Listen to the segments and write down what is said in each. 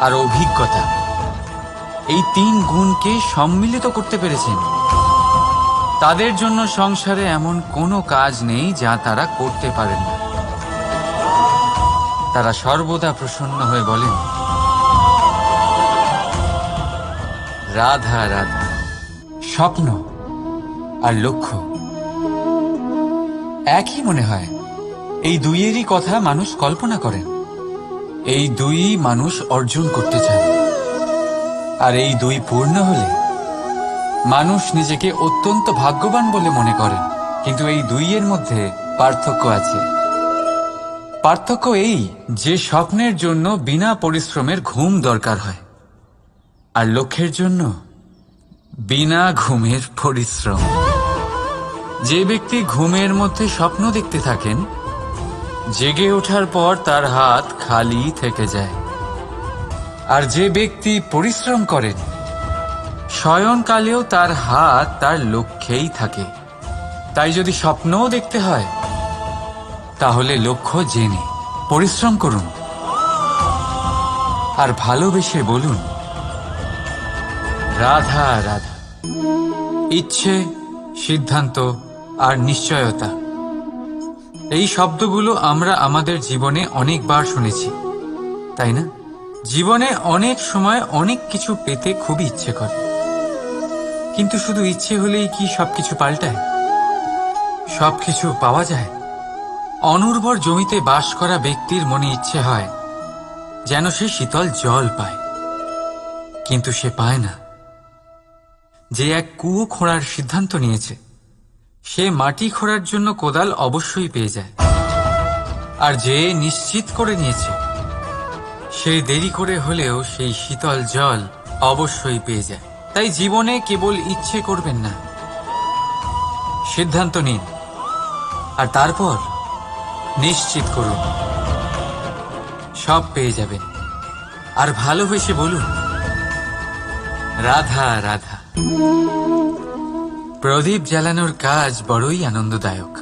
আর অভিজ্ঞতা। এই তিন গুণকে সম্মিলিত করতে পেরেছেন। তাদের জন্য সংসারে এমন কোনো কাজ নেই যা তারা করতে পারেন না। তারা সর্বদা প্রসন্ন হয়ে বলেন, রাধা রাধা, স্বপ্ন আর লক্ষ্য। একই মনে হয়, এই দুইয়েরই কথা মানুষ কল্পনা করেন। এই দুই মানুষ অর্জন করতে চান আর এই দুই পূর্ণ হলে মানুষ নিজেকে অত্যন্ত ভাগ্যবান বলে মনে করেন কিন্তু এই দুইয়ের মধ্যে পার্থক্য আছে। পার্থক্য এই যে স্বপ্নের জন্য বিনা পরিশ্রমের ঘুম দরকার হয়, আর লক্ষ্যের জন্য বিনা ঘুমের পরিশ্রম। যে ব্যক্তি ঘুমের মধ্যে স্বপ্ন দেখতে থাকেন জেগে ওঠার পর তার হাত খালি থেকে যায়। আর যে ব্যক্তি পরিশ্রম করেন শয়নকালেও তার হাত তার লক্ষ্যেই থাকে। তাই যদি স্বপ্নও দেখতে হয়, তাহলে লক্ষ্য জেনে, পরিশ্রম করুন। আর ভালোবেসে বলুন, রাধা রাধা। ইচ্ছে, সিদ্ধান্ত আর নিশ্চয়তা। এই শব্দগুলো আমরা আমাদের জীবনে অনেকবার শুনেছি, তাই না? জীবনে অনেক সময় অনেক কিছু পেতে খুবই ইচ্ছে করে। কিন্তু শুধু ইচ্ছে হলেই কি সবকিছু পাল্টায়? সবকিছু পাওয়া যায়? অনুর্বর জমিতে বাস করা ব্যক্তির মনে ইচ্ছে হয় যেন সে শীতল জল পায়, কিন্তু সে পায় না। যে এক কুয়ো খোঁড়ার সিদ্ধান্ত নিয়েছে সে মাটি খোঁড়ার জন্য কোদাল অবশ্যই পেয়ে যায়। আর যে নিশ্চিত করে নিয়েছে, সে দেরি করে হলেও সেই শীতল জল অবশ্যই পেয়ে যায়। তাই জীবনে কেবল ইচ্ছে করবেন না। সিদ্ধান্ত নিন। আর তারপর নিশ্চিত করুন। সব পেয়ে যাবেন। আর ভালোবেসে বলুন, রাধা রাধা। প্রদীপ জ্বালানোর কাজ বড়ই আনন্দদায়ক।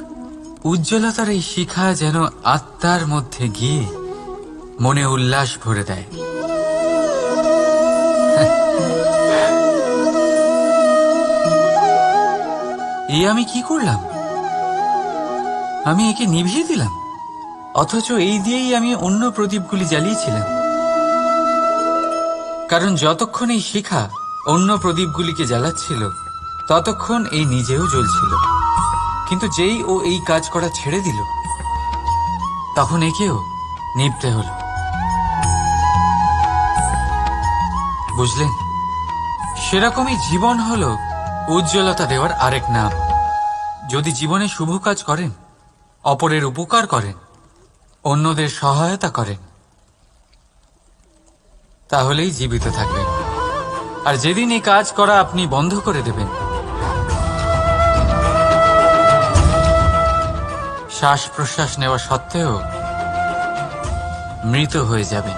উজ্জ্বলতার এই শিখা যেন আত্মার মধ্যে গিয়ে মনে উল্লাস ভরে দেয়। এ আমি কি করলাম? আমি একে নিভিয়ে দিলাম। অথচ এই দিয়েই আমি অন্য প্রদীপগুলি জ্বালিয়েছিলাম। কারণ যতক্ষণ এই শিখা অন্য প্রদীপগুলিকে জ্বালাচ্ছিল ততক্ষণ এই নিজেও জ্বলছিল। কিন্তু যেই ও এই কাজ করা ছেড়ে দিল, তখন একেও নিভতে হলো। বুঝলেন? সেরকমই জীবন হল উজ্জ্বলতা দেওয়ার আরেক নাম। যদি জীবনে শুভ কাজ করেন, অপরের উপকার করেন, অন্যদের সহায়তা করেন, তাহলেই জীবিত থাকবেন। আর যেদিন এই কাজ করা আপনি বন্ধ করে দেবেন শ্বাস প্রশ্বাস নেওয়া সত্ত্বেও মৃত হয়ে যাবেন।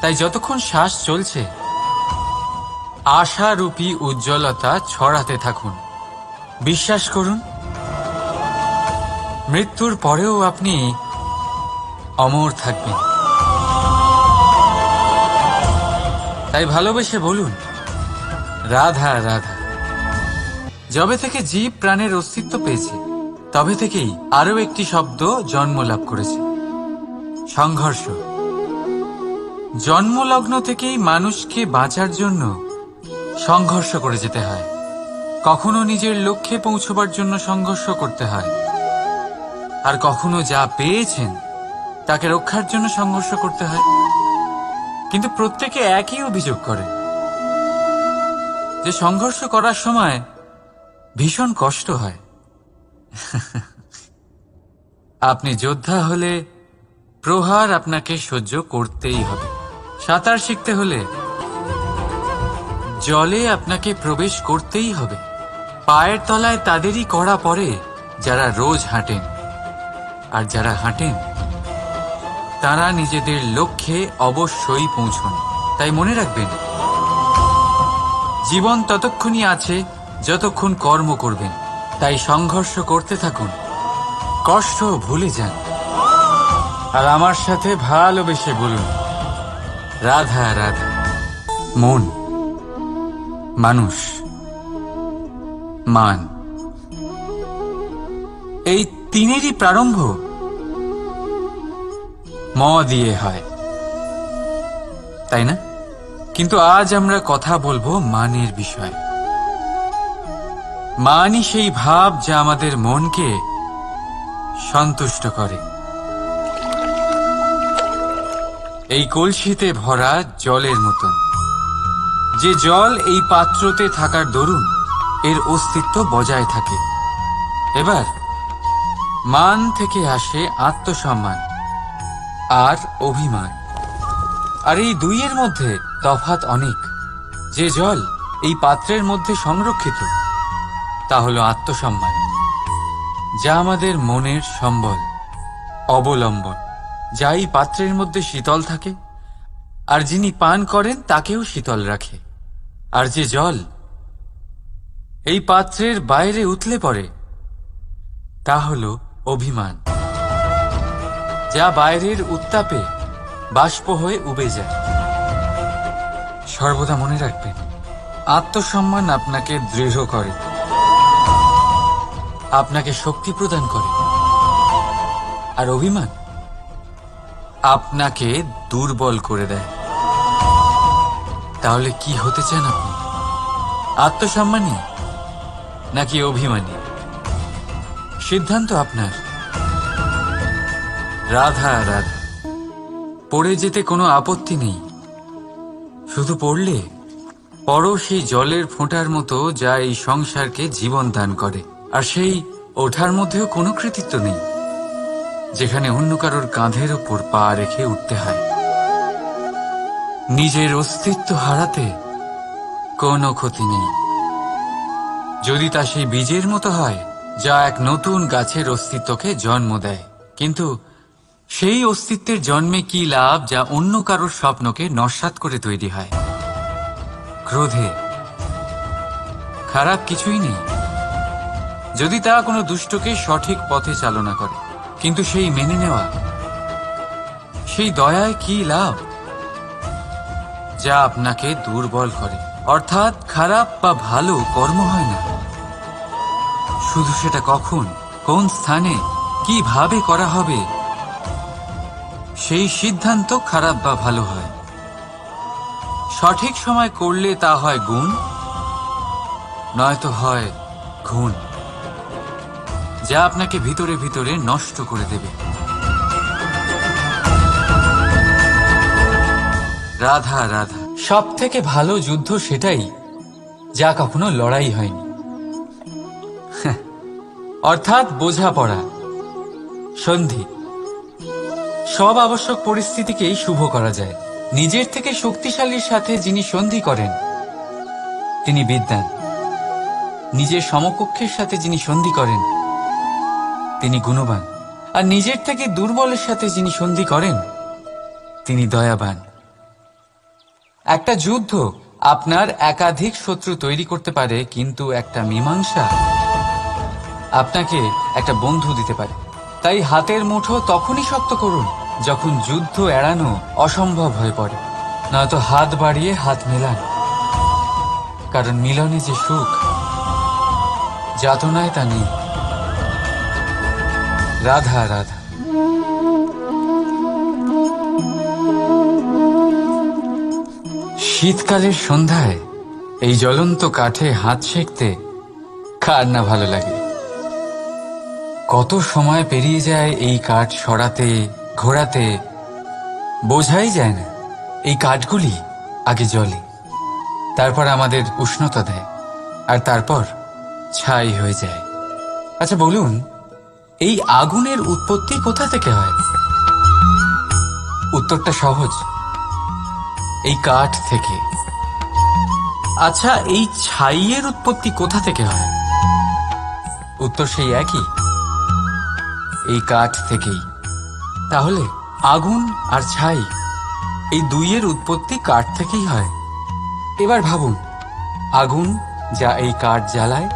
তাই যতক্ষণ শ্বাস চলছে, আশারূপী উজ্জ্বলতা ছড়াতে থাকুন। বিশ্বাস করুন, মৃত্যুর পরেও আপনি অমর থাকবেন। তাই ভালোবেসে বলুন, রাধা রাধা। যবে থেকে জীব প্রাণের অস্তিত্ব পেয়েছে তবে থেকেই আরও একটি শব্দ জন্ম লাভ করেছে। সংঘর্ষ। জন্মলগ্ন থেকেই মানুষকে বাঁচার জন্য সংঘর্ষ করে যেতে হয়। কখনো নিজের লক্ষ্যে পৌঁছবার জন্য সংঘর্ষ করতে হয়। আর কখনো যা পেয়েছেন, তাকে রক্ষার জন্য সংঘর্ষ করতে হয়। কিন্তু প্রত্যেকে একই অভিযোগ করে। যে সংঘর্ষ করার সময় ভীষণ কষ্ট হয়। আপনি যোদ্ধা হলে প্রহার আপনাকে সহ্য করতেই হবে। সাঁতার শিখতে হলে জলে আপনাকে প্রবেশ করতেই হবে। পায়ের তলায় তাদেরই করা পড়ে যারা রোজ হাঁটেন। আর যারা হাঁটেন, তারা নিজেদের লক্ষ্যে অবশ্যই পৌঁছন। তাই মনে রাখবেন, জীবন ততক্ষণই আছে, যতক্ষণ কর্ম করবেন। তাই সংঘর্ষ করতে থাকুন। কষ্ট ভুলে যান। আর আমার সাথে ভালোবেসে বলুন, রাধা রাধা, মন, মানুষ, মান। এই তিনেরই প্রারম্ভ ম দিয়ে হয়। তাই না? কিন্তু আজ আমরা কথা বলব মানের বিষয়। মানই সেই ভাব যা আমাদের মনকে সন্তুষ্ট করে। এই কলসিতে ভরা জলের মতন। যে জল এই পাত্রতে থাকার দরুন, এর অস্তিত্ব বজায় থাকে। এবার, মান থেকে আসে আত্মসম্মান আর অভিমান। আর এই দুইয়ের মধ্যে তফাত অনেক। যে জল এই পাত্রের মধ্যে সংরক্ষিত তা হলো আত্মসম্মান, যা আমাদের মনের সম্বল, অবলম্বন যা এই পাত্রের মধ্যে শীতল থাকে, আর যিনি পান করেন তাকেও শীতল রাখে। আর যে জল এই পাত্রের বাইরে উতলে পড়ে, তা হল অভিমান, যা বাইরের উত্তাপে বাষ্প হয়ে উবে যায়। সর্বদা মনে রাখবেন, আত্মসম্মান আপনাকে দৃঢ় করে। আপনাকে শক্তি প্রদান করে। আর অভিমান আপনাকে দুর্বল করে দেয়। তাহলে কি হতে চান আপনি? আত্মসম্মানী নাকি অভিমানী? সিদ্ধান্ত আপনার। রাধা রাধা, পড়ে যেতে কোনো আপত্তি নেই। শুধু পড়লে পরও সেই জলের ফোঁটার মতো যা এই সংসারকে জীবন দান করে। আর সেই ওঠার মধ্যেও কোনো কৃতিত্ব নেই, যেখানে অন্য কারোর কাঁধের ওপর পা রেখে উঠতে হয়। নিজের অস্তিত্ব হারাতে কোনো ক্ষতি নেই। যদি তা সেই বীজের মতো হয়, যা এক নতুন গাছের অস্তিত্বকে জন্ম দেয়। কিন্তু সেই অস্তিত্বের জন্মে কি লাভ যা অন্য কারোর স্বপ্নকে নস্বাত করে তৈরি হয়? ক্রোধে খারাপ কিছুই নেই। যদি তা কোনো দুষ্টকে সঠিক পথে চালনা করে, কিন্তু সেই মেনে নেওয়া, সেই দয়ায় কি লাভ? যা আপনাকে দুর্বল করে, অর্থাৎ খারাপ বা ভালো কর্ম হয় না। শুধু সেটা কখন, কোন স্থানে, কীভাবে করা হবে, সেই সিদ্ধান্ত খারাপ বা ভালো হয়। সঠিক সময় করলে তা হয় গুণ, নয়তো হয় ঘুণ। যা আপনাকে ভিতরে ভিতরে নষ্ট করে দেবে। রাধা রাধা। সব থেকে ভালো যুদ্ধ সেটাই যা কখনো লড়াই হয়নি। হ্যাঁ, অর্থাৎ বোঝাপড়া। সন্ধি। সব আবশ্যক পরিস্থিতিকেই শুভ করা যায়। নিজের থেকে শক্তিশালীর সাথে যিনি সন্ধি করেন তিনি বিদ্যান। নিজের সমকক্ষের সাথে যিনি সন্ধি করেন তিনি গুণবান। আর নিজের থেকে দুর্বলের সাথে যিনি সন্ধি করেন, তিনি দয়াবান। একটা যুদ্ধ আপনার একাধিক শত্রু তৈরি করতে পারে, কিন্তু একটা মীমাংসা আপনাকে একটা বন্ধু দিতে পারে। তাই হাতের মুঠো তখনই শক্ত করুন, যখন যুদ্ধ এড়ানো অসম্ভব হয়ে পড়ে। নয়তো হাত বাড়িয়ে হাত মেলান। কারণ মিলনে যে সুখ, যাতনায় তা নেই। রাধা রাধা। শীতকালের সন্ধ্যায় এই জ্বলন্ত কাঠে হাত সেঁকতে কার না ভালো লাগে? কত সময় পেরিয়ে যায় এই কাঠ সরাতে, ঘোরাতে, বোঝাই যায় না। এই কাঠগুলি আগে জলে তারপর আমাদের উষ্ণতা দেয়, আর তারপর ছাই হয়ে যায়। আচ্ছা বলুন এই আগুনের উৎপত্তি কোথা থেকে হয়? উত্তরটা সহজ। এই কাঠ থেকে। আচ্ছা এই ছাইয়ের উৎপত্তি কোথা থেকে হয়? উত্তর সেই একই। এই কাঠ থেকেই। তাহলে আগুন আর ছাই, এই দুইয়ের উৎপত্তি কাঠ থেকেই হয়। এবার ভাবুন, আগুন যা এই কাঠ জ্বালায়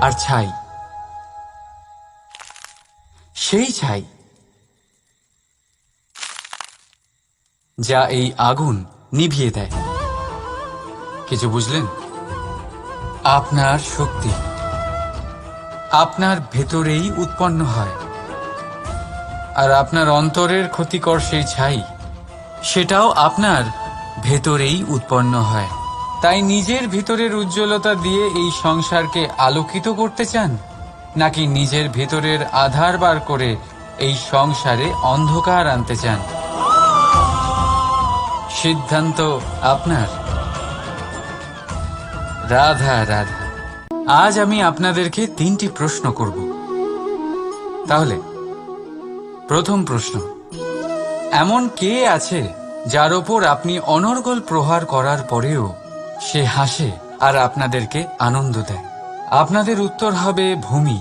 আর ছাই। সেই ছাই যা এই আগুন নিভিয়ে দেয়। কিছু বুঝলেন? আপনার শক্তি আপনার ভেতরেই উৎপন্ন হয়। আর আপনার অন্তরের ক্ষতিকর সেই ছাই, সেটাও আপনার ভেতরেই উৎপন্ন হয়। তাই নিজের ভিতরের উজ্জ্বলতা দিয়ে এই সংসারকে আলোকিত করতে চান? নাকি নিজের ভেতরের আধার বার করে এই সংসারে অন্ধকার আনতে চান? সিদ্ধান্ত আপনার। রাধা রাধা, আজ আমি আপনাদেরকে তিনটি প্রশ্ন করব। তাহলে, প্রথম প্রশ্ন, এমন কে আছে যার ওপর আপনি অনর্গল প্রহার করার পরেও সে হাসে আর আপনাদেরকে আনন্দ দেয়? আপনাদের উত্তর হবে ভূমি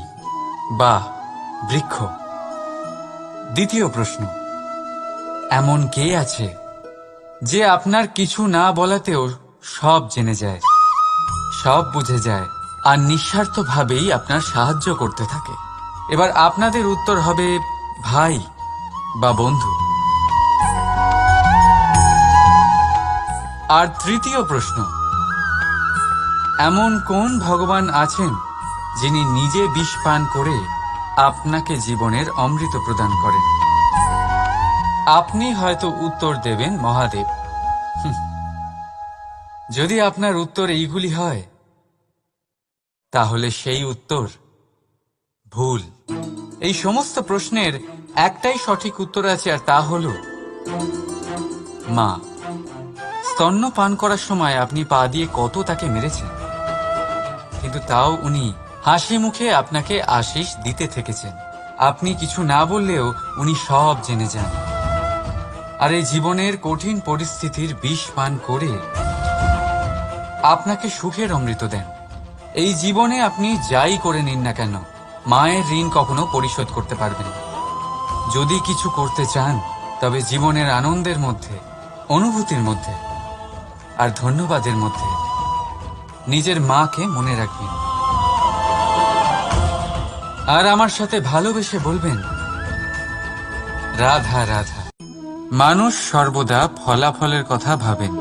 বা বৃক্ষ। দ্বিতীয় প্রশ্ন, এমন কে আছে যে আপনার কিছু না বলাতেও সব জেনে যায়, সব বুঝে যায়, আর নিঃস্বার্থভাবেই আপনার সাহায্য করতে থাকে? এবার আপনাদের উত্তর হবে ভাই বা বন্ধু। আর তৃতীয় প্রশ্ন এমন কোন ভগবান আছেন যিনি নিজে বিষ পান করে আপনাকে জীবনের অমৃত প্রদান করেন? আপনি হয়তো উত্তর দেবেন, মহাদেব। যদি আপনার উত্তর এইগুলি হয়, তাহলে সেই উত্তর ভুল। এই সমস্ত প্রশ্নের একটাই সঠিক উত্তর আছে, আর তা হল, মা স্তন্য পান করার সময় আপনি পা দিয়ে কত তাকে মেরেছেন? কিন্তু তাও উনি হাসি মুখে আপনাকে আশিস দিতে থেকেছেন। আপনি কিছু না বললেও উনি সব জেনে যান। আর এই জীবনের কঠিন পরিস্থিতির বিষ পান করে আপনাকে সুখের অমৃত দেন। এই জীবনে আপনি যাই করে নিন না কেন, মায়ের ঋণ কখনো পরিশোধ করতে পারবেন। যদি কিছু করতে চান, তবে জীবনের আনন্দের মধ্যে, অনুভূতির মধ্যে, আর ধন্যবাদের মধ্যে নিজের মাকে মনে রাখবেন। আর আমার সাথে ভালোবেসে বলবেন, রাধা রাধা। মানুষ সর্বদা ফলাফলের কথা ভাবেন।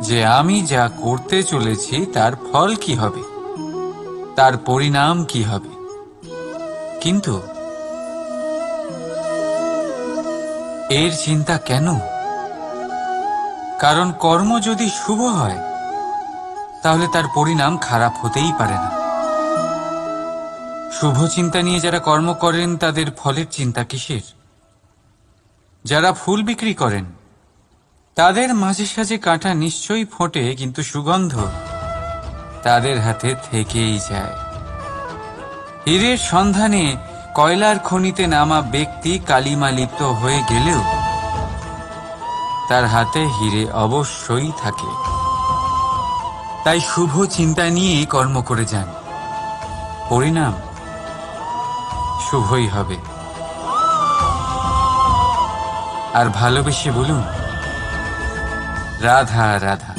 যে আমি যা করতে চলেছি, তার ফল কি হবে? তার পরিণাম কি হবে? কিন্তু এর চিন্তা কেন? কারণ কর্ম যদি শুভ হয় তাহলে তার পরিণাম খারাপ হতেই পারে না। শুভ চিন্তা নিয়ে যারা কর্ম করেন, তাদের ফলের চিন্তা কিসের? যারা ফুল বিক্রি করেন, তাদের মাঝে সাঝে কাঁটা নিশ্চয়ই ফোটে, কিন্তু সুগন্ধ তাদের হাতে থেকেই যায়। হীরের সন্ধানে কয়লার খনিতে নামা ব্যক্তি কালিমা লিপ্ত হয়ে গেলেও তার হাতে হিরে অবশ্যই থাকে। তাই শুভ চিন্তা নিয়ে কর্ম করে যান। পরিণাম শুভই হবে। আর ভালোবেসে বলুন, রাধা রাধা।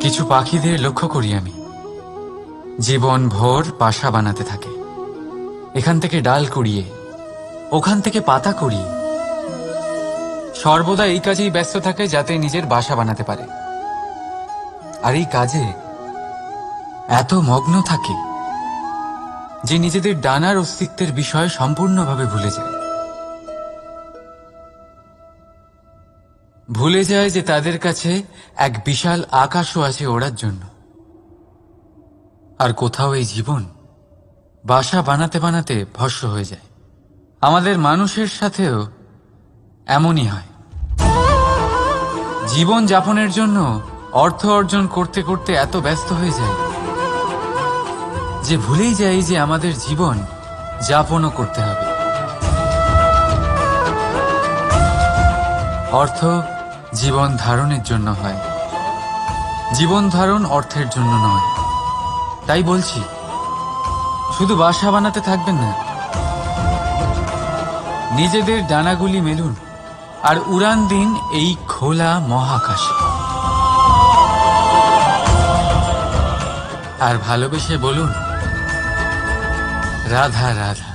কিছু পাখিদের লক্ষ্য করি আমি। জীবন ভোর বাসা বানাতে থাকে। এখান থেকে ডাল কুড়িয়ে, ওখান থেকে পাতা কুড়িয়ে সর্বদা এই কাজেই ব্যস্ত থাকে যাতে নিজের বাসা বানাতে পারে। আর এই কাজে এত মগ্ন থাকে যে নিজেদের ডানার অস্তিত্বের বিষয় সম্পূর্ণভাবে ভুলে যায়। ভুলে যায় যে তাদের কাছে এক বিশাল আকাশও আছে ওড়ার জন্য। আর কোথাও এই জীবন বাসা বানাতে বানাতে ভস্য হয়ে যায়। আমাদের মানুষের সাথেও এমনই হয়। জীবন যাপনের জন্য অর্থ অর্জন করতে করতে এত ব্যস্ত হয়ে যায় যে ভুলেই যাই যে আমাদের জীবন যাপনও করতে হবে। অর্থ জীবন ধারণের জন্য হয়। জীবন ধারণ অর্থের জন্য নয়। তাই বলছি, শুধু বাসা বানাতে থাকবেন না, নিজেদের ডানাগুলি মেলুন। আর উড়ান দিন এই খোলা মহাকাশে। আর ভালোবেসে বলুন রাধা রাধা।